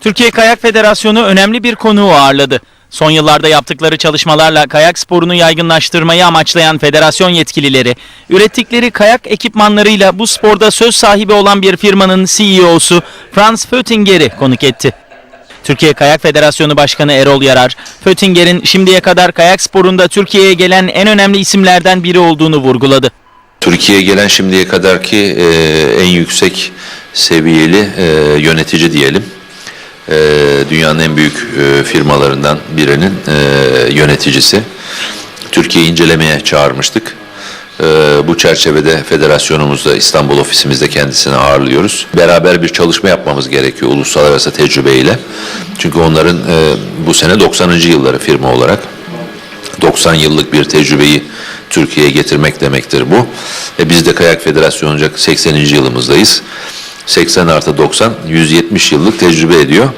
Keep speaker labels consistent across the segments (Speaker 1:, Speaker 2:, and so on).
Speaker 1: Türkiye Kayak Federasyonu önemli bir konuğu ağırladı. Son yıllarda yaptıkları çalışmalarla kayak sporunu yaygınlaştırmayı amaçlayan federasyon yetkilileri, ürettikleri kayak ekipmanlarıyla bu sporda söz sahibi olan bir firmanın CEO'su Franz Föttinger'i konuk etti. Türkiye Kayak Federasyonu Başkanı Erol Yarar, Föttinger'in şimdiye kadar kayak sporunda Türkiye'ye gelen en önemli isimlerden biri olduğunu vurguladı.
Speaker 2: Türkiye'ye gelen şimdiye kadarki e, en yüksek seviyeli e, yönetici diyelim. E, dünyanın en büyük e, firmalarından birinin e, yöneticisi. Türkiye'yi incelemeye çağırmıştık. E, bu çerçevede federasyonumuzda İstanbul ofisimizde kendisini ağırlıyoruz. Beraber bir çalışma yapmamız gerekiyor uluslararası tecrübeyle. Çünkü onların e, bu sene 90. yılları firma olarak. 90 yıllık bir tecrübeyi Türkiye'ye getirmek demektir bu. E biz de Kayak Federasyonu'nca 80. yılımızdayız. 80 artı 90, 170 yıllık tecrübe ediyor.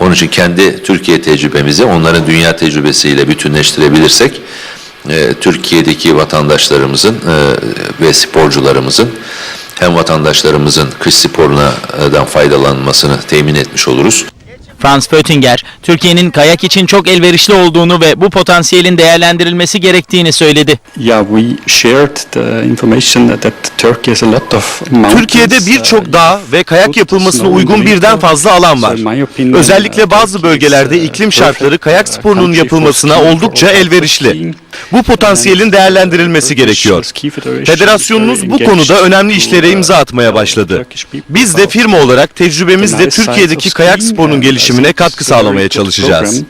Speaker 2: Onun için kendi Türkiye tecrübemizi onların dünya tecrübesiyle bütünleştirebilirsek e, Türkiye'deki vatandaşlarımızın e, ve sporcularımızın hem vatandaşlarımızın kış sporundan faydalanmasını temin etmiş oluruz.
Speaker 1: Franz Föttinger, Türkiye'nin kayak için çok elverişli olduğunu ve bu potansiyelin değerlendirilmesi gerektiğini söyledi.
Speaker 3: Türkiye'de birçok
Speaker 4: uh,
Speaker 3: dağ ve kayak yapılmasına uygun birden fazla alan var. Özellikle bazı bölgelerde iklim şartları kayak sporunun yapılmasına oldukça elverişli. Bu potansiyelin değerlendirilmesi gerekiyor. Federasyonunuz bu konuda önemli işlere imza atmaya başladı. Biz de firma olarak tecrübemizle Türkiye'deki kayak sporunun gelişimine katkı sağlamaya çalışacağız.